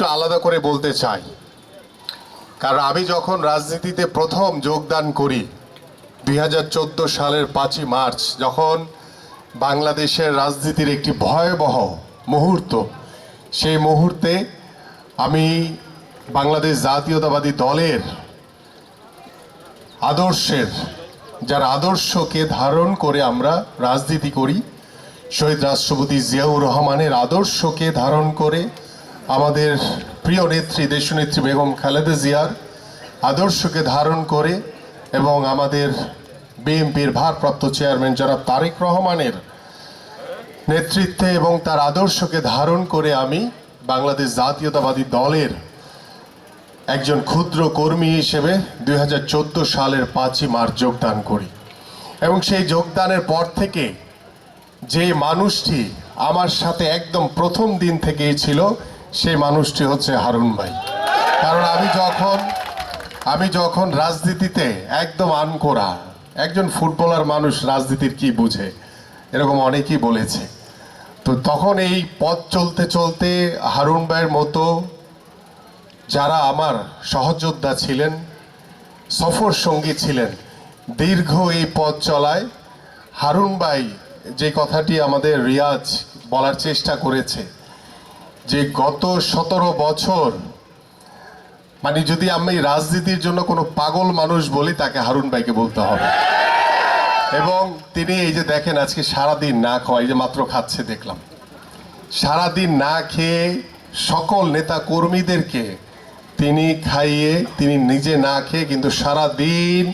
একটু আলাদা করে বলতে চাই। কারণ আমি যখন রাজনীতিতে প্রথম যোগদান করি, দুই হাজার চোদ্দ সালের পাঁচই মার্চ, যখন বাংলাদেশের রাজনীতির একটি ভয়াবহ মুহূর্ত, সেই মুহূর্তে আমি বাংলাদেশ জাতীয়তাবাদী দলের আদর্শের, যার আদর্শকে ধারণ করে আমরা রাজনীতি করি, শহীদ রাষ্ট্রপতি জিয়াউর রহমানের আদর্শকে ধারণ করে আমাদের প্রিয় নেত্রী দেশনেত্রী বেগম খালেদা জিয়ার আদর্শকে ধারণ করে এবং আমাদের বিএনপির ভারপ্রাপ্ত চেয়ারম্যান যারা তারেক রহমানের নেতৃত্বে এবং তার আদর্শকে ধারণ করে আমি বাংলাদেশ জাতীয়তাবাদী দলের একজন ক্ষুদ্র কর্মী হিসেবে দুই হাজার চোদ্দ সালের পাঁচই মার্চ যোগদান করি। এবং সেই যোগদানের পর থেকে যে মানুষটি আমার সাথে একদম প্রথম দিন থেকেই ছিল সেই মানুষটি হচ্ছে হারুন ভাই। কারণ আমি যখন আমি যখন রাজনীতিতে একদম আনকোরা, একজন ফুটবলার মানুষ রাজনীতির কি বুঝে, এরকম অনেকেই বলেছে। তো তখন এই পথ চলতে চলতে হারুন ভাইয়ের মতো যারা আমার সহযোদ্ধা ছিলেন, সফর সঙ্গী ছিলেন, দীর্ঘ এই পথ চলায় হারুন ভাই যে কথাটি আমাদের রিয়াজ বলার চেষ্টা করেছে যে গত সতেরো বছর মানে যদি আমি রাজনীতির জন্য কোনো পাগল মানুষ বলি, তাকে হারুন ভাইকে বলতে হবে। এবং তিনি এই যে দেখেন আজকে সারাদিন না খাওয়া, এই যে মাত্র খাচ্ছে, দেখলাম। সারাদিন না খেয়ে সকল নেতা কর্মীদেরকে তিনি খাইয়ে, তিনি নিজে না খেয়ে কিন্তু সারা দিন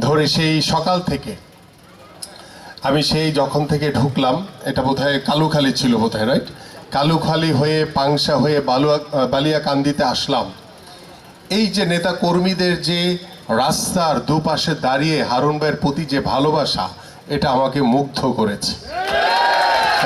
ধরে সেই সকাল থেকে আমি সেই যখন থেকে ঢুকলাম, এটা বোধহয় কালুখালি ছিল বোধহয় রাইট কালুখালি হয়ে, পাংশা হয়ে, বালুয়া বালিয়াকান্দিতে আসলাম। এই যে নেতা কর্মীদের যে রাস্তার দুপাশে দাঁড়িয়ে হারুন ভাইয়ের প্রতি যে ভালোবাসা, এটা আমাকে মুগ্ধ করেছে।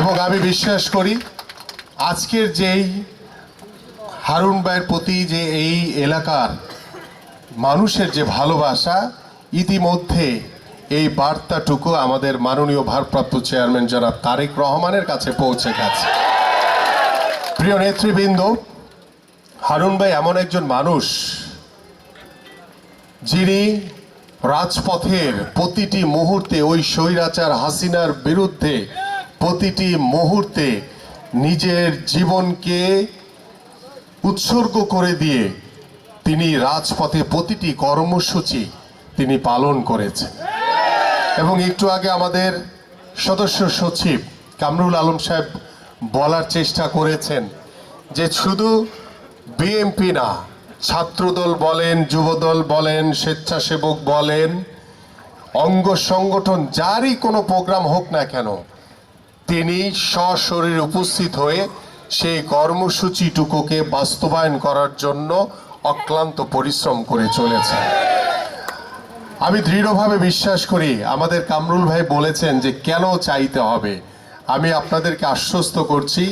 এবং আমি বিশ্বাস করি, আজকের যেই হারুন ভাইয়ের প্রতি যে এই এলাকার মানুষের যে ভালোবাসা, ইতিমধ্যে এই বার্তাটুকু আমাদের মাননীয় ভারপ্রাপ্ত চেয়ারম্যান যারা তারেক রহমানের কাছে পৌঁছে গেছে। প্রিয় নেতৃবৃন্দ, হারুন ভাই এমন একজন মানুষ যিনি রাজপথের প্রতিটি মুহূর্তে ওই স্বৈরাচার হাসিনার বিরুদ্ধে প্রতিটি মুহূর্তে নিজের জীবনকে উৎসর্গ করে দিয়ে তিনি রাজপথে প্রতিটি কর্মসূচি তিনি পালন করেছেন। এবং একটু আগে আমাদের সদস্য সচিব কামরুল আলম সাহেব বলার চেষ্টা করেছেন যে শুধু বিএমপি না, ছাত্রদল বলেন, যুবদল বলেন, স্বেচ্ছাসেবক বলেন, অঙ্গ সংগঠন যারই কোনো প্রোগ্রাম হোক না কেন, তিনি সশরীরে উপস্থিত হয়ে সেই কর্মসূচিটুকুকে বাস্তবায়ন করার জন্য অক্লান্ত পরিশ্রম করে চলেছেন। আমি দৃঢ়ভাবে বিশ্বাস করি, আমাদের কামরুল ভাই বলেছেন যে কেন চাইতে হবে? আমি আপনাদেরকে আশ্বস্ত করছি,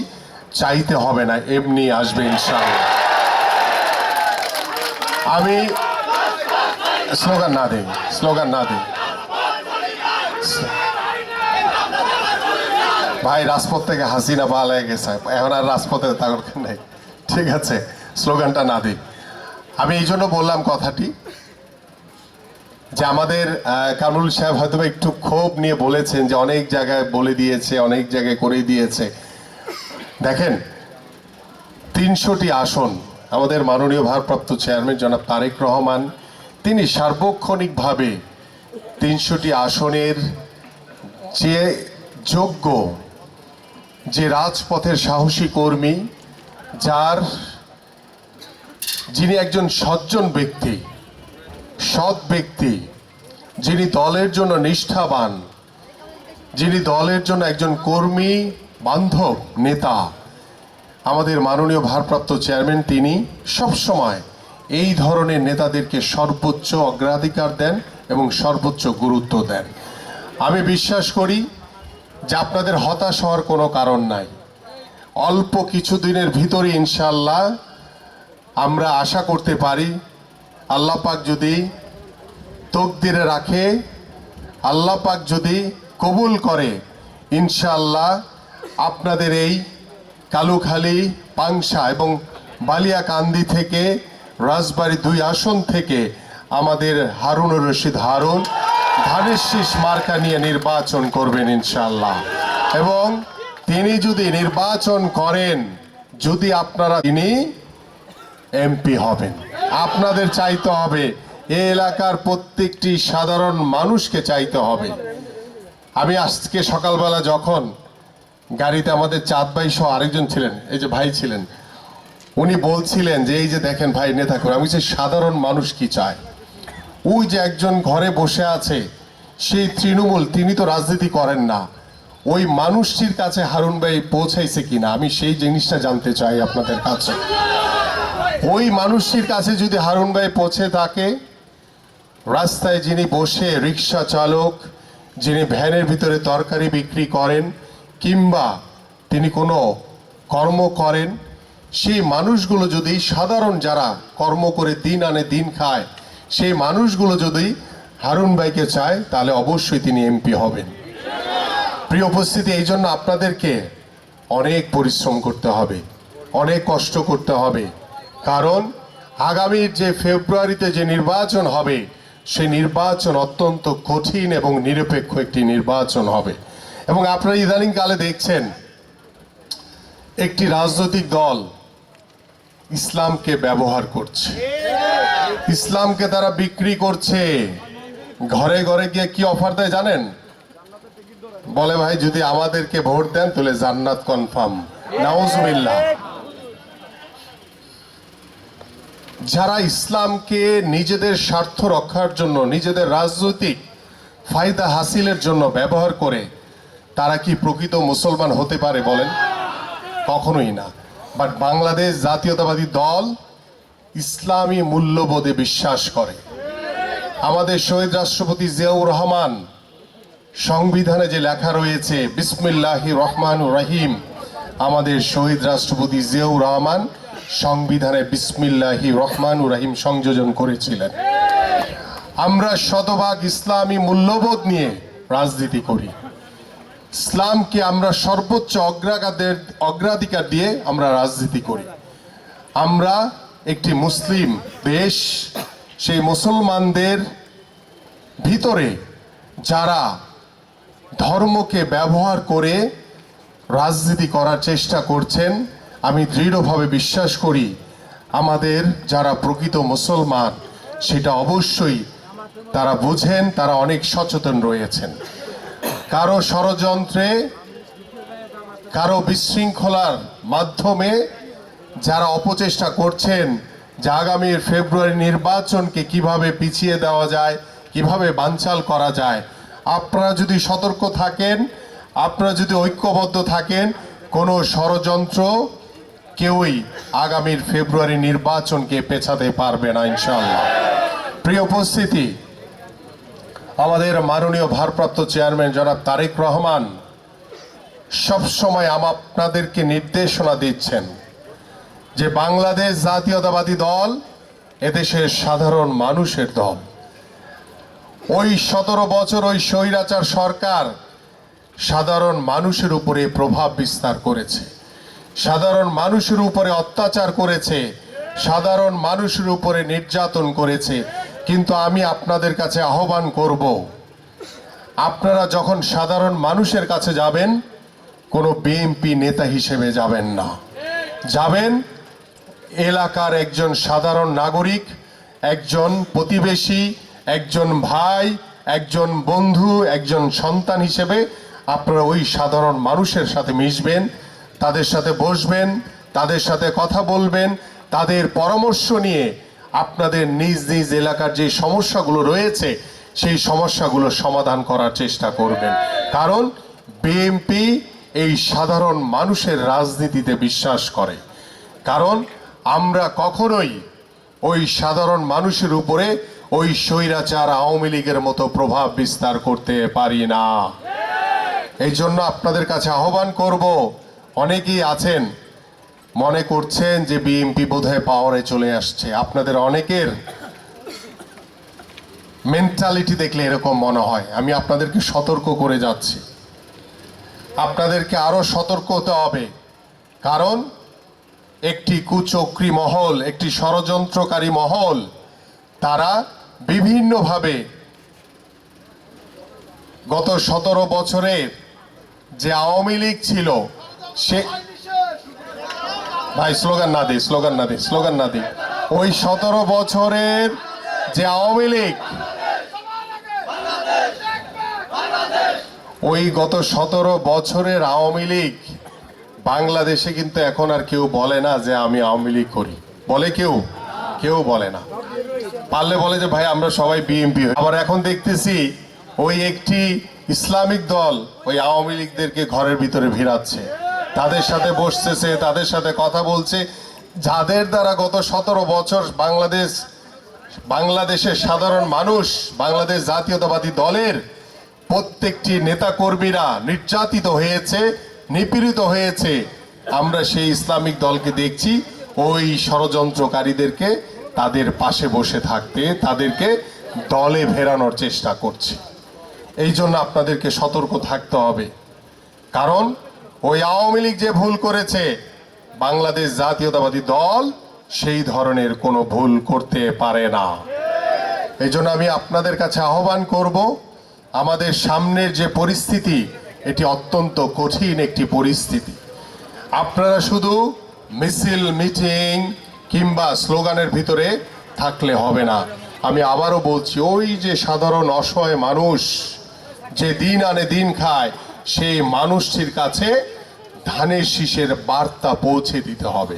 চাইতে হবে না, এমনি আসবে ইনশাআল্লাহ। আমি স্লোগান না দিই, স্লোগান না দিই। ভাই, রাজপথ থেকে হাসিনা পালায় গেছে এখন আর রাজপথে তাগর নেই। ঠিক আছে, স্লোগানটা না দিই। আমি এই জন্য বললাম কথাটি যে আমাদের কামরুল সাহেব হয়তো একটু ক্ষোভ নিয়ে বলেছেন যে অনেক জায়গায় বলে দিয়েছে, অনেক জায়গায় করে দিয়েছে। দেখেন, তিনশোটি আসন আমাদের মাননীয় ভারপ্রাপ্ত চেয়ারম্যান জনাব তারেক রহমান, তিনি সার্বক্ষণিকভাবে তিনশোটি আসনের যে যোগ্য, যে রাজপথের সাহসী কর্মী, যার, যিনি একজন সজ্জন ব্যক্তি সৎ ব্যক্তি, যিনি দলের জন্য নিষ্ঠাবান, যিনি দলের জন্য একজন কর্মী, বান্ধব, নেতা। আমাদের মাননীয় ভারপ্রাপ্ত চেয়ারম্যান তিনি সবসময় এই ধরনের নেতাদেরকে সর্বোচ্চ অগ্রাধিকার দেন এবং সর্বোচ্চ গুরুত্ব দেন। আমি বিশ্বাস করি যে আপনাদের হতাশ হওয়ার কোনো কারণ নাই। অল্প কিছু দিনের ভিতরে ইনশাল্লাহ আমরা আশা করতে পারি আল্লাহ পাক যদি তকদিরে রাখে, আল্লাহ পাক যদি কবুল করে, ইনশাআল্লাহ আপনাদের এই কালুখালী, পাংশা এবং বালিয়াকান্দি থেকে, রাজবাড়ী দুই আসন থেকে আমাদের হারুনুর রশিদ হারুন ধানের শীষ মার্কা নিয়ে নির্বাচন করবেন ইনশাল্লাহ এবং তিনি যদি নির্বাচন করেন, যদি আপনারা তিনি এমপি হবেন। আপনাদের চাইতে হবে। এই এলাকার প্রত্যেকটি সাধারণ মানুষকে চাইতে হবে। আমি আজকে সকালবেলা যখন গাড়িতে আমাদের চাঁদ ভাই সহ আরেকজন ছিলেন, এই যে ভাই ছিলেন, উনি বলছিলেন যে, এই যে দেখেন ভাই নেতা করে আমি যে সাধারণ মানুষ কি চায়? ওই যে একজন ঘরে বসে আছে, সেই তৃণমূল, তিনি তো রাজনীতি করেন না। ওই মানুষটির কাছে হারুন ভাই পৌঁছাইছে কিনা, আমি সেই জিনিসটা জানতে চাই আপনাদের কাছে। ওই মানুষটির কাছে যদি হারুন ভাই পৌঁছে থাকে, রাস্তায় যিনি বসে রিক্সা চালক, যিনি ভ্যানের ভিতরে তরকারি বিক্রি করেন, কিংবা তিনি কোনো কর্ম করেন, সেই মানুষগুলো যদি সাধারণ যারা কর্ম করে দিন আনে দিন খায়, সেই মানুষগুলো যদি হারুন ভাইকে চায়, তাহলে অবশ্যই তিনি এমপি হবেন। প্রিয় উপস্থিতি, এই জন্য আপনাদেরকে অনেক পরিশ্রম করতে হবে, অনেক কষ্ট করতে হবে। কারণ আগামীর যে ফেব্রুয়ারিতে যে নির্বাচন হবে সেই নির্বাচন অত্যন্ত কঠিন এবং নিরপেক্ষ একটি নির্বাচন হবে। এবং আপনারা ইদানিং কালে দেখছেন, একটি রাজনৈতিক দল ইসলামকে ব্যবহার করছে। ইসলামকে তারা বিক্রি করছে। ঘরে ঘরে গিয়ে কি অফার দেয় জানেন? বলে ভাই, যদি আমাদেরকে ভোট দেন, তাহলে জান্নাত কনফার্ম নাউজুবিল্লাহ। যারা ইসলামকে নিজেদের স্বার্থ রক্ষার জন্য, নিজেদের রাজনৈতিক ফায়দা হাসিলের জন্য ব্যবহার করে, তারা কি প্রকৃত মুসলমান হতে পারে বলেন? কখনোই না। বাট বাংলাদেশ জাতীয়তাবাদী দল ইসলামী মূল্যবোধে বিশ্বাস করে। আমাদের শহীদ রাষ্ট্রপতি জিয়াউর রহমান সংবিধানে যে লেখা রয়েছে বিসমিল্লাহি রহমান রহিম আমাদের শহীদ রাষ্ট্রপতি জিয়াউর রহমান সংবিধানে বিসমিল্লাহি রহমান রহিম সংযোজন করেছিলেন। আমরা শতভাগ ইসলামী মূল্যবোধ নিয়ে রাজনীতি করি। ইসলামকে আমরা সর্বোচ্চ অগ্রাধিকার অগ্রাধিকার দিয়ে আমরা রাজনীতি করি। আমরা একটি মুসলিম দেশ, সেই মুসলমানদের ভিতরে যারা ধর্মকে ব্যবহার করে রাজনীতি করার চেষ্টা করছেন আমি দৃঢ়ভাবে বিশ্বাস করি, আমাদের যারা প্রকৃত মুসলমান, সেটা অবশ্যই তারা বুঝেন, তারা অনেক সচেতন রয়েছেন। কারও ষড়যন্ত্রে, কারও বিশৃঙ্খলার মাধ্যমে যারা অপচেষ্টা করছেন, যে আগামীর ফেব্রুয়ারি নির্বাচনকে কীভাবে পিছিয়ে দেওয়া যায়, কীভাবে বানচাল করা যায়, আপনারা যদি সতর্ক থাকেন, আপনারা যদি ঐক্যবদ্ধ থাকেন, কোনো ষড়যন্ত্র কেউই আগামীর ফেব্রুয়ারি নির্বাচনকে পেছাতে পারবে না ইনশাল্লাহ প্রিয় উপস্থিতি, আমাদের মাননীয় ভারপ্রাপ্ত চেয়ারম্যান জনাব তারেক রহমান সবসময় আপনাদেরকে নির্দেশনা দিচ্ছেন যে বাংলাদেশ জাতীয়তাবাদী দল এদেশের সাধারণ মানুষের দল। ওই সতেরো বছর ওই স্বৈরাচার সরকার সাধারণ মানুষের উপরে প্রভাব বিস্তার করেছে। সাধারণ মানুষের উপরে অত্যাচার করেছে, সাধারণ মানুষের উপরে নির্যাতন করেছে। কিন্তু আমি আপনাদের কাছে আহ্বান করব, আপনারা যখন সাধারণ মানুষের কাছে যাবেন, কোনো বিএমপি নেতা হিসেবে যাবেন না। যাবেন এলাকার একজন সাধারণ নাগরিক, একজন প্রতিবেশী, একজন ভাই, একজন বন্ধু, একজন সন্তান হিসেবে আপনারা ওই সাধারণ মানুষের সাথে মিশবেন। তাদের সাথে বসবেন, তাদের সাথে কথা বলবেন, তাদের পরামর্শ নিয়ে আপনাদের নিজ নিজ এলাকার যে সমস্যাগুলো রয়েছে, সেই সমস্যাগুলো সমাধান করার চেষ্টা করবেন। কারণ বিএনপি এই সাধারণ মানুষের রাজনীতিতে বিশ্বাস করে। কারণ আমরা কখনোই ওই সাধারণ মানুষের উপরে ওই স্বৈরাচার আওয়ামী লীগের মতো প্রভাব বিস্তার করতে পারি না। এই জন্য আপনাদের কাছে আহ্বান করব অনেকেই আছেন, মনে করছেন যে বিএনপি বোধহয় পাওয়ারে চলে আসছে। আপনাদের অনেকের মেন্টালিটি দেখলে এরকম মনে হয়। আমি আপনাদেরকে সতর্ক করে যাচ্ছি। আপনাদেরকে আরও সতর্ক হতে হবে। কারণ একটি কুচক্রী মহল, একটি ষড়যন্ত্রকারী মহল, তারা বিভিন্নভাবে গত সতেরো বছরের যে আওয়ামী লীগ ছিল সে ভাই, স্লোগান না দিই স্লোগান না দিই স্লোগান না দিই ওই সতেরো বছরের যে আওয়ামী লীগ, ওই গত সতেরো বছরের আওয়ামী লীগ, বাংলাদেশে কিন্তু এখন আর কেউ বলে না যে আমি আওয়ামী লীগ করি। বলে কেউ? কেউ বলে না। পারলে বলে যে, ভাই, আমরা সবাই বিএনপি আবার এখন দেখতেছি, ওই একটি ইসলামিক দল ওই আওয়ামী লীগদেরকে ঘরের ভিতরে ভিড়াচ্ছে। তাদের সাথে বসতেছে তাদের সাথে কথা বলছে। যাদের দ্বারা গত সতেরো বছর বাংলাদেশ, বাংলাদেশের সাধারণ মানুষ, বাংলাদেশ জাতীয়তাবাদী দলের প্রত্যেকটি নেতাকর্মীরা নির্যাতিত হয়েছে, নিপীড়িত হয়েছে, আমরা সেই ইসলামিক দলকে দেখছি। ওই ষড়যন্ত্রকারীদেরকে তাদের পাশে বসে থাকতে, তাদেরকে দলে ফেরানোর চেষ্টা করছে। এই জন্য আপনাদেরকে সতর্ক থাকতে হবে। কারণ ওই আওয়ামী লীগ যে ভুল করেছে, বাংলাদেশ জাতীয়তাবাদী দল সেই ধরনের কোনো ভুল করতে পারে না। এই জন্য আমি আপনাদের কাছে আহ্বান করব, আমাদের সামনের যে পরিস্থিতি, এটি অত্যন্ত কঠিন একটি পরিস্থিতি। আপনারা শুধু মিছিল, মিটিং কিংবা স্লোগানের ভিতরে থাকলে হবে না। আমি আবারও বলছি, ওই যে সাধারণ অসহায় মানুষ, যে দিন আনে দিন খায় সেই মানুষটির কাছে ধানের শীষের বার্তা পৌঁছে দিতে হবে।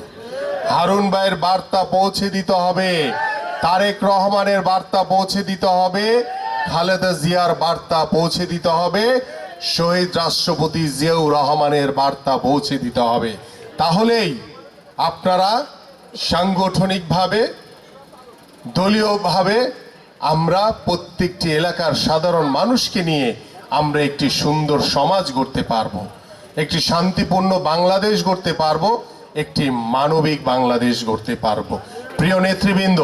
হারুন ভাইয়ের বার্তা পৌঁছে দিতে হবে। তারেক রহমানের বার্তা পৌঁছে দিতে হবে। খালেদা জিয়ার বার্তা পৌঁছে দিতে হবে। শহীদ রাষ্ট্রপতি জিয়াউর রহমানের বার্তা পৌঁছে দিতে হবে। তাহলেই আপনারা সাংগঠনিকভাবে, দলীয়ভাবে আমরা প্রত্যেকটি এলাকার সাধারণ মানুষকে নিয়ে আমরা একটি সুন্দর সমাজ গড়তে পারব, একটি শান্তিপূর্ণ বাংলাদেশ গড়তে পারব, একটি মানবিক বাংলাদেশ গড়তে পারব। প্রিয় নেতৃবৃন্দ,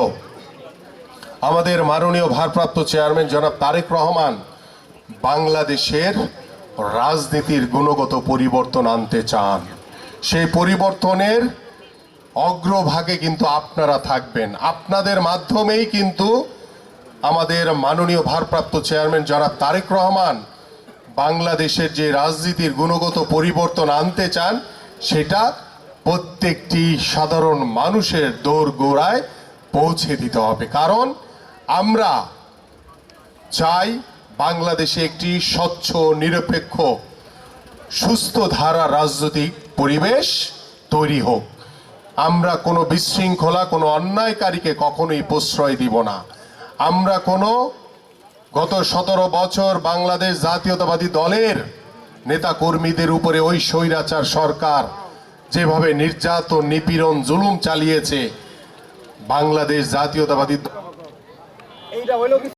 আমাদের মাননীয় ভারপ্রাপ্ত চেয়ারম্যান জনাব তারেক রহমান বাংলাদেশের রাজনীতির গুণগত পরিবর্তন আনতে চান। সেই পরিবর্তনের অগ্রভাগে কিন্তু আপনারা থাকবেন। আপনাদের মাধ্যমেই কিন্তু আমাদের মাননীয় ভারপ্রাপ্ত চেয়ারম্যান যারা তারেক রহমান বাংলাদেশের যে রাজনীতির গুণগত পরিবর্তন আনতে চান, সেটা প্রত্যেকটি সাধারণ মানুষের দৌড় গোড়ায় পৌঁছে দিতে হবে। কারণ আমরা চাই বাংলাদেশে একটি স্বচ্ছ, নিরপেক্ষ, সুস্থ ধারা রাজনৈতিক পরিবেশ তৈরি হোক। আমরা কোনো বিশৃঙ্খলা, কোনো অন্যায়কারীকে কখনোই প্রশ্রয় দিব না। আমরা কোনো গত সতেরো বছর বাংলাদেশ জাতীয়তাবাদী দলের নেতা কর্মীদের উপরে ওই স্বৈরাচার সরকার যেভাবে নির্যাতন, নিপীড়ন, জুলুম চালিয়েছে, বাংলাদেশ জাতীয়তাবাদী